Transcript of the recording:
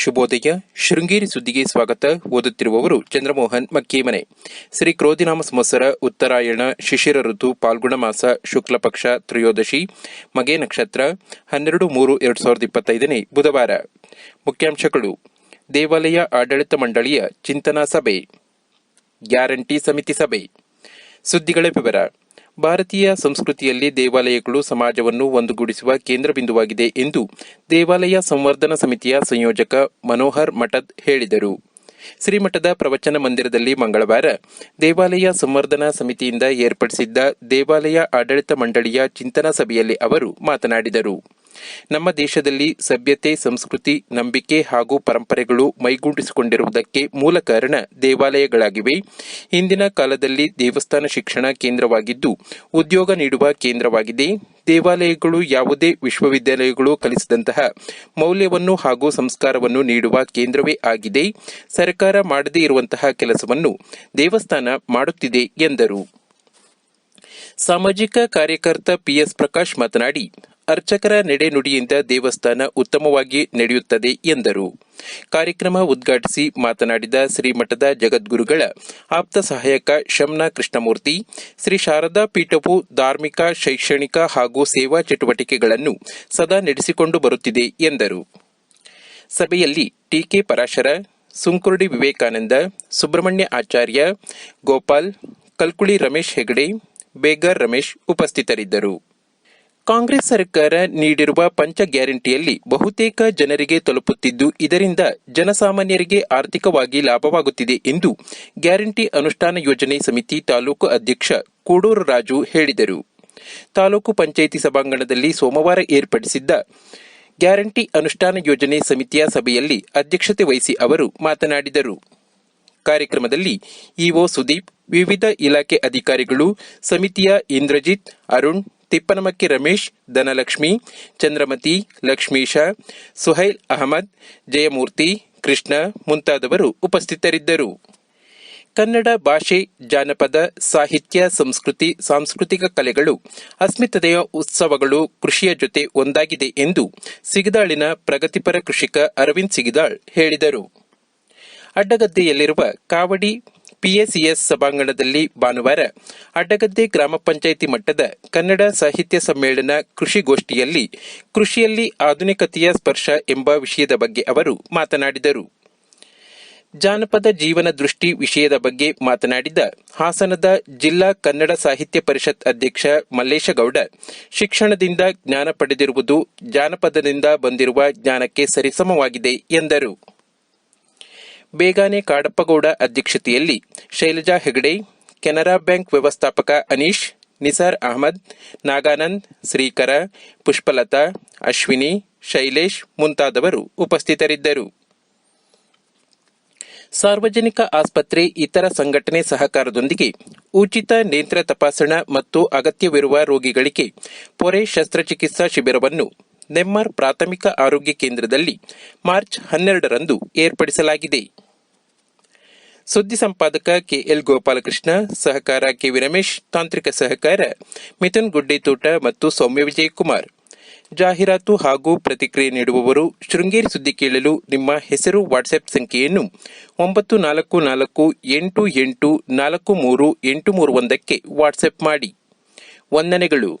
ಶುಭೋದಯ. ಶೃಂಗೇರಿ ಸುದ್ದಿಗೆ ಸ್ವಾಗತ. ಓದುತ್ತಿರುವವರು ಚಂದ್ರಮೋಹನ್ ಮಕ್ಕೀಮನೆ. ಶ್ರೀ ಕ್ರೋಧಿನಾಮ ಸಂವತ್ಸರ, ಉತ್ತರಾಯಣ, ಶಿಶಿರ ಋತು, ಪಾಲ್ಗುಣ ಮಾಸ, ಶುಕ್ಲ ಪಕ್ಷ, ತ್ರಯೋದಶಿ, ಮಗೆ ನಕ್ಷತ್ರ, ಹನ್ನೆರಡು ಮೂರು ಎರಡು ಸಾವಿರದ ಇಪ್ಪತ್ತೈದನೇ ಬುಧವಾರ. ಮುಖ್ಯಾಂಶಗಳು. ದೇವಾಲಯ ಆಡಳಿತ ಮಂಡಳಿಯ ಚಿಂತನಾ ಸಭೆ. ಗ್ಯಾರಂಟಿ ಸಮಿತಿ ಸಭೆ. ಸುದ್ದಿಗಳ ವಿವರ. ಭಾರತೀಯ ಸಂಸ್ಕೃತಿಯಲ್ಲಿ ದೇವಾಲಯಗಳು ಸಮಾಜವನ್ನು ಒಂದುಗೂಡಿಸುವ ಕೇಂದ್ರ ಬಿಂದುವಾಗಿದೆ ಎಂದು ದೇವಾಲಯ ಸಂವರ್ಧನಾ ಸಮಿತಿಯ ಸಂಯೋಜಕ ಮನೋಹರ್ ಮಠದ್ ಹೇಳಿದರು. ಶ್ರೀಮಠದ ಪ್ರವಚನ ಮಂದಿರದಲ್ಲಿ ಮಂಗಳವಾರ ದೇವಾಲಯ ಸಂವರ್ಧನಾ ಸಮಿತಿಯಿಂದ ಏರ್ಪಡಿಸಿದ್ದ ದೇವಾಲಯ ಆಡಳಿತ ಮಂಡಳಿಯ ಚಿಂತನಾ ಸಭೆಯಲ್ಲಿ ಅವರು ಮಾತನಾಡಿದರು. ನಮ್ಮ ದೇಶದಲ್ಲಿ ಸಭ್ಯತೆ, ಸಂಸ್ಕೃತಿ, ನಂಬಿಕೆ ಹಾಗೂ ಪರಂಪರೆಗಳು ಮೈಗೂಡಿಸಿಕೊಂಡಿರುವುದಕ್ಕೆ ಮೂಲ ಕಾರಣ ದೇವಾಲಯಗಳಾಗಿವೆ. ಇಂದಿನ ಕಾಲದಲ್ಲಿ ದೇವಸ್ಥಾನ ಶಿಕ್ಷಣ ಕೇಂದ್ರವಾಗಿದ್ದು, ಉದ್ಯೋಗ ನೀಡುವ ಕೇಂದ್ರವಾಗಿದೆ. ದೇವಾಲಯಗಳು ಯಾವುದೇ ವಿಶ್ವವಿದ್ಯಾಲಯಗಳು ಕಲಿಸಿದಂತಹ ಮೌಲ್ಯವನ್ನು ಹಾಗೂ ಸಂಸ್ಕಾರವನ್ನು ನೀಡುವ ಕೇಂದ್ರವೇ ಆಗಿದೆ. ಸರ್ಕಾರ ಮಾಡದೇ ಇರುವಂತಹ ಕೆಲಸವನ್ನು ದೇವಸ್ಥಾನ ಮಾಡುತ್ತಿದೆ ಎಂದರು. ಸಾಮಾಜಿಕ ಕಾರ್ಯಕರ್ತ ಪಿಎಸ್ ಪ್ರಕಾಶ್ ಮಾತನಾಡಿ ಅರ್ಚಕರ ನಡೆನುಡಿಯಿಂದ ದೇವಸ್ಥಾನ ಉತ್ತಮವಾಗಿ ನಡೆಯುತ್ತದೆ ಎಂದರು. ಕಾರ್ಯಕ್ರಮ ಉದ್ಘಾಟಿಸಿ ಮಾತನಾಡಿದ ಶ್ರೀಮಠದ ಜಗದ್ಗುರುಗಳ ಆಪ್ತ ಸಹಾಯಕ ಶಮ್ನಾ ಕೃಷ್ಣಮೂರ್ತಿ, ಶ್ರೀ ಶಾರದಾ ಪೀಠವು ಧಾರ್ಮಿಕ, ಶೈಕ್ಷಣಿಕ ಹಾಗೂ ಸೇವಾ ಚಟುವಟಿಕೆಗಳನ್ನು ಸದಾ ನಡೆಸಿಕೊಂಡು ಬರುತ್ತಿದೆ ಎಂದರು. ಸಭೆಯಲ್ಲಿ ಟಿಕೆ ಪರಾಶರ, ಸುಂಕುರ್ಡಿ ವಿವೇಕಾನಂದ, ಸುಬ್ರಹ್ಮಣ್ಯ ಆಚಾರ್ಯ, ಗೋಪಾಲ್, ಕಲ್ಕುಳಿ ರಮೇಶ್ ಹೆಗಡೆ, ಬೇಗರ್ ರಮೇಶ್ ಉಪಸ್ಥಿತರಿದ್ದರು. ಕಾಂಗ್ರೆಸ್ ಸರ್ಕಾರ ನೀಡಿರುವ ಪಂಚ ಗ್ಯಾರಂಟಿಯಲ್ಲಿ ಬಹುತೇಕ ಜನರಿಗೆ ತಲುಪುತ್ತಿದ್ದು, ಇದರಿಂದ ಜನಸಾಮಾನ್ಯರಿಗೆ ಆರ್ಥಿಕವಾಗಿ ಲಾಭವಾಗುತ್ತಿದೆ ಎಂದು ಗ್ಯಾರಂಟಿ ಅನುಷ್ಠಾನ ಯೋಜನೆ ಸಮಿತಿ ತಾಲೂಕು ಅಧ್ಯಕ್ಷ ಕೂಡೂರು ರಾಜು ಹೇಳಿದರು. ತಾಲೂಕು ಪಂಚಾಯಿತಿ ಸಭಾಂಗಣದಲ್ಲಿ ಸೋಮವಾರ ಏರ್ಪಡಿಸಿದ್ದ ಗ್ಯಾರಂಟಿ ಅನುಷ್ಠಾನ ಯೋಜನೆ ಸಮಿತಿಯ ಸಭೆಯಲ್ಲಿ ಅಧ್ಯಕ್ಷತೆ ವಹಿಸಿ ಅವರು ಮಾತನಾಡಿದರು. ಕಾರ್ಯಕ್ರಮದಲ್ಲಿ ಇಒ ಸುದೀಪ್, ವಿವಿಧ ಇಲಾಖೆ ಅಧಿಕಾರಿಗಳು, ಸಮಿತಿಯ ಇಂದ್ರಜಿತ್, ಅರುಣ್ ತಿಪ್ಪನಮಕ್ಕಿ ರಮೇಶ್, ಧನಲಕ್ಷ್ಮಿ, ಚಂದ್ರಮತಿ, ಲಕ್ಷ್ಮೀಶ, ಸುಹೈಲ್ ಅಹಮದ್, ಜಯಮೂರ್ತಿ, ಕೃಷ್ಣ ಮುಂತಾದವರು ಉಪಸ್ಥಿತರಿದ್ದರು. ಕನ್ನಡ ಭಾಷೆ, ಜಾನಪದ, ಸಾಹಿತ್ಯ, ಸಂಸ್ಕೃತಿ, ಸಾಂಸ್ಕೃತಿಕ ಕಲೆಗಳು ಅಸ್ಮಿತತೆಯ ಉತ್ಸವಗಳು ಕೃಷಿಯ ಜೊತೆ ಒಂದಾಗಿದೆ ಎಂದು ಸಿಗದಾಳಿನ ಪ್ರಗತಿಪರ ಕೃಷಿಕ ಅರವಿಂದ್ ಸಿಗದಾಳ್ ಹೇಳಿದರು. ಅಡ್ಡಗದ್ದೆಯಲ್ಲಿರುವ ಕಾವಡಿ ಪಿಎಸಿಎಸ್ ಸಭಾಂಗಣದಲ್ಲಿ ಭಾನುವಾರ ಅಡ್ಡಗದ್ದೆ ಗ್ರಾಮ ಪಂಚಾಯಿತಿ ಮಟ್ಟದ ಕನ್ನಡ ಸಾಹಿತ್ಯ ಸಮ್ಮೇಳನ ಕೃಷಿಗೋಷ್ಠಿಯಲ್ಲಿ ಕೃಷಿಯಲ್ಲಿ ಆಧುನಿಕತೆಯ ಸ್ಪರ್ಶ ಎಂಬ ವಿಷಯದ ಬಗ್ಗೆ ಅವರು ಮಾತನಾಡಿದರು. ಜಾನಪದ ಜೀವನ ದೃಷ್ಟಿ ವಿಷಯದ ಬಗ್ಗೆ ಮಾತನಾಡಿದ ಹಾಸನದ ಜಿಲ್ಲಾ ಕನ್ನಡ ಸಾಹಿತ್ಯ ಪರಿಷತ್ ಅಧ್ಯಕ್ಷ ಮಲ್ಲೇಶಗೌಡ, ಶಿಕ್ಷಣದಿಂದ ಜ್ಞಾನ ಪಡೆದಿರುವುದು ಜಾನಪದದಿಂದ ಬಂದಿರುವ ಜ್ಞಾನಕ್ಕೆ ಸರಿಸಮವಾಗಿದೆ ಎಂದರು. ಬೇಗಾನೆ ಕಾಡಪ್ಪಗೌಡ ಅಧ್ಯಕ್ಷತೆಯಲ್ಲಿ ಶೈಲಜಾ ಹೆಗಡೆ, ಕೆನರಾ ಬ್ಯಾಂಕ್ ವ್ಯವಸ್ಥಾಪಕ ಅನೀಶ್, ನಿಸಾರ್ ಅಹಮದ್, ನಾಗಾನಂದ್, ಶ್ರೀಕರ, ಪುಷ್ಪಲತಾ, ಅಶ್ವಿನಿ, ಶೈಲೇಶ್ ಮುಂತಾದವರು ಉಪಸ್ಥಿತರಿದ್ದರು. ಸಾರ್ವಜನಿಕ ಆಸ್ಪತ್ರೆ, ಇತರ ಸಂಘಟನೆ ಸಹಕಾರದೊಂದಿಗೆ ಉಚಿತ ನೇತ್ರ ತಪಾಸಣಾ ಮತ್ತು ಅಗತ್ಯವಿರುವ ರೋಗಿಗಳಿಗೆ ಪೊರೆ ಶಸ್ತ್ರಚಿಕಿತ್ಸಾ ಶಿಬಿರವನ್ನು ನೆಮ್ಮಾರ್ ಪ್ರಾಥಮಿಕ ಆರೋಗ್ಯ ಕೇಂದ್ರದಲ್ಲಿ ಮಾರ್ಚ್ ಹನ್ನೆರಡರಂದು ಏರ್ಪಡಿಸಲಾಗಿದೆ. ಸುದ್ದಿ ಸಂಪಾದಕ ಕೆಎಲ್ ಗೋಪಾಲಕೃಷ್ಣ, ಸಹಕಾರ ಕೆವಿ ರಮೇಶ್, ತಾಂತ್ರಿಕ ಸಹಕಾರ ಮಿಥುನ್ ಗುಡ್ಡೆತೋಟ ಮತ್ತು ಸೌಮ್ಯ ವಿಜಯಕುಮಾರ್. ಜಾಹೀರಾತು ಹಾಗೂ ಪ್ರತಿಕ್ರಿಯೆ ನೀಡುವವರು ಶೃಂಗೇರಿ ಸುದ್ದಿ ಕೇಳಲು ನಿಮ್ಮ ಹೆಸರು ವಾಟ್ಸ್ಆಪ್ ಸಂಖ್ಯೆಯನ್ನು ಒಂಬತ್ತು ನಾಲ್ಕು ನಾಲ್ಕು ಎಂಟು ಎಂಟು ನಾಲ್ಕು ಮೂರು ಎಂಟು ಮೂರು ಒಂದಕ್ಕೆ ವಾಟ್ಸ್ಆಪ್ ಮಾಡಿ. ವಂದನೆಗಳು.